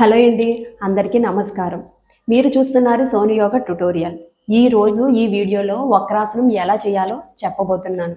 Hello అండి అందరికీ నమస్కారం. మీరు చూస్తున్నారు సోని యోగ ట్యుటోరియల్. ఈ రోజు ఈ వీడియోలో వక్రాసనం ఎలా చేయాలో చెప్పబోతున్నాను.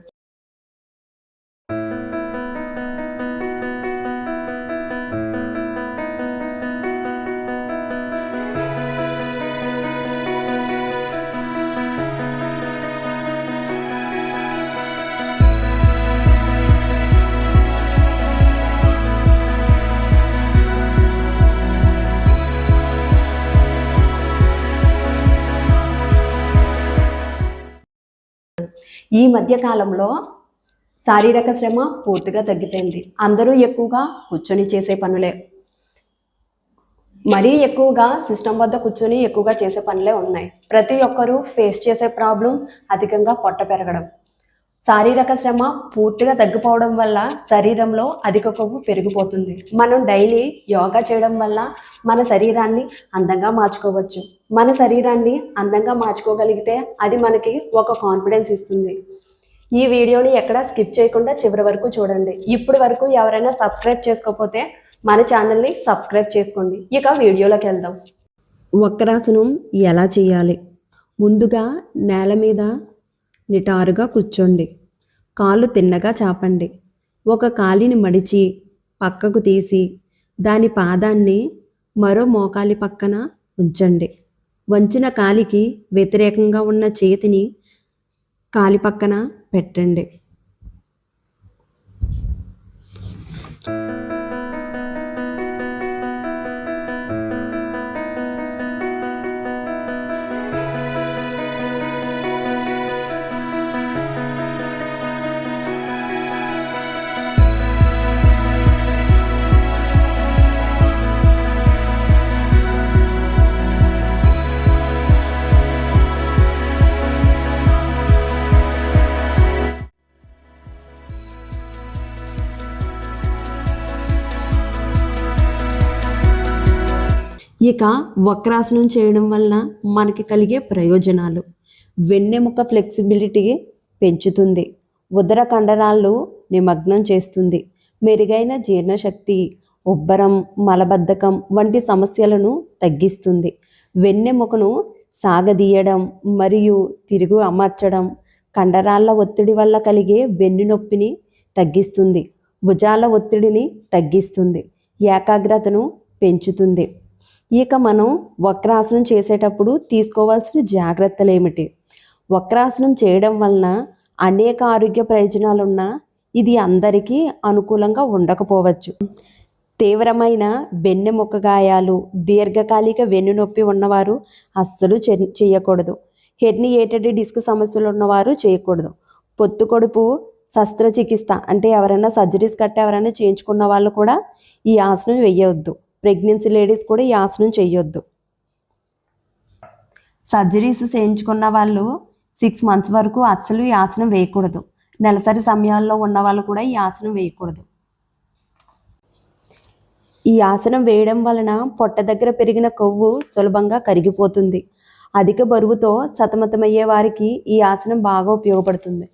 ఈ మధ్య కాలంలో శారీరక శ్రమ పూర్తిగా తగ్గిపోయింది. అందరూ ఎక్కువగా కూర్చొని చేసే పనులే. మరీ ఎక్కువగా సిస్టమ్ వద్ద కూర్చొని ఎక్కువగా చేసే పనులే ఉన్నాయి. ప్రతి ఒక్కరూ ఫేస్ చేసే ప్రాబ్లం అధికంగా పొట్ట పెరగడం. శారీరక శ్రమ పూర్తిగా తగ్గిపోవడం వల్ల శరీరంలో అధిక కొవ్వు పెరిగిపోతుంది. మనం డైలీ యోగా చేయడం వల్ల మన శరీరాన్ని అందంగా మార్చుకోవచ్చు. మన శరీరాన్ని అందంగా మార్చుకోగలిగితే అది మనకి ఒక కాన్ఫిడెన్స్ ఇస్తుంది. ఈ వీడియోని ఎక్కడ స్కిప్ చేయకుండా చివరి వరకు చూడండి. ఇప్పటి వరకు ఎవరైనా సబ్స్క్రైబ్ చేసుకోకపోతే మన ఛానల్ని సబ్స్క్రైబ్ చేసుకోండి. ఇక వీడియోలోకి వెళ్దాం. వక్రాసనం ఎలా చేయాలి? ముందుగా నేల మీద నిటారుగా కూర్చోండి. కాళ్ళు తిన్నగా చాపండి. ఒక కాలిని మడిచి పక్కకు తీసి దాని పాదాన్ని మరో మోకాలి పక్కన ఉంచండి. వంచిన కాలికి వ్యతిరేకంగా ఉన్న చేతిని కాలి పక్కన పెట్టండి. ఇక వక్రాసనం చేయడం వలన మనకి కలిగే ప్రయోజనాలు. వెన్నెముక ఫ్లెక్సిబిలిటీ పెంచుతుంది. ఉదర కండరాలు నిమగ్నం చేస్తుంది. మెరుగైన జీర్ణశక్తి ఉబ్బరం మలబద్ధకం వంటి సమస్యలను తగ్గిస్తుంది. వెన్నెముకను సాగదీయడం మరియు తిరుగు అమర్చడం కండరాల ఒత్తిడి వల్ల కలిగే వెన్ను నొప్పిని తగ్గిస్తుంది. భుజాల ఒత్తిడిని తగ్గిస్తుంది. ఏకాగ్రతను పెంచుతుంది. ఇక మనం వక్రాసనం చేసేటప్పుడు తీసుకోవాల్సిన జాగ్రత్తలు ఏమిటి వక్రాసనం చేయడం వలన అనేక ఆరోగ్య ప్రయోజనాలున్నా ఇది అందరికీ అనుకూలంగా ఉండకపోవచ్చు. తీవ్రమైన వెన్నెముక గాయాలు దీర్ఘకాలిక వెన్నునొప్పి ఉన్నవారు అస్సలు చేయకూడదు. హెర్నియేటెడ్ డిస్క్ సమస్యలు ఉన్నవారు చేయకూడదు. పొత్తు కొడుపు శస్త్రచికిత్స అంటే ఎవరైనా సర్జరీస్ కట్టి ఎవరైనా చేయించుకున్న వాళ్ళు కూడా ఈ ఆసనం వేయవద్దు. ప్రెగ్నెన్సీ లేడీస్ కూడా ఈ ఆసనం చేయొద్దు. సర్జరీస్ చేయించుకున్న వాళ్ళు సిక్స్ మంత్స్ వరకు అస్సలు ఈ ఆసనం వేయకూడదు. నెలసరి సమయాల్లో ఉన్న వాళ్ళు కూడా ఈ ఆసనం వేయకూడదు. ఈ ఆసనం వేయడం వలన పొట్ట దగ్గర పెరిగిన కొవ్వు సులభంగా కరిగిపోతుంది. అధిక బరువుతో సతమతమయ్యే వారికి ఈ ఆసనం బాగా ఉపయోగపడుతుంది.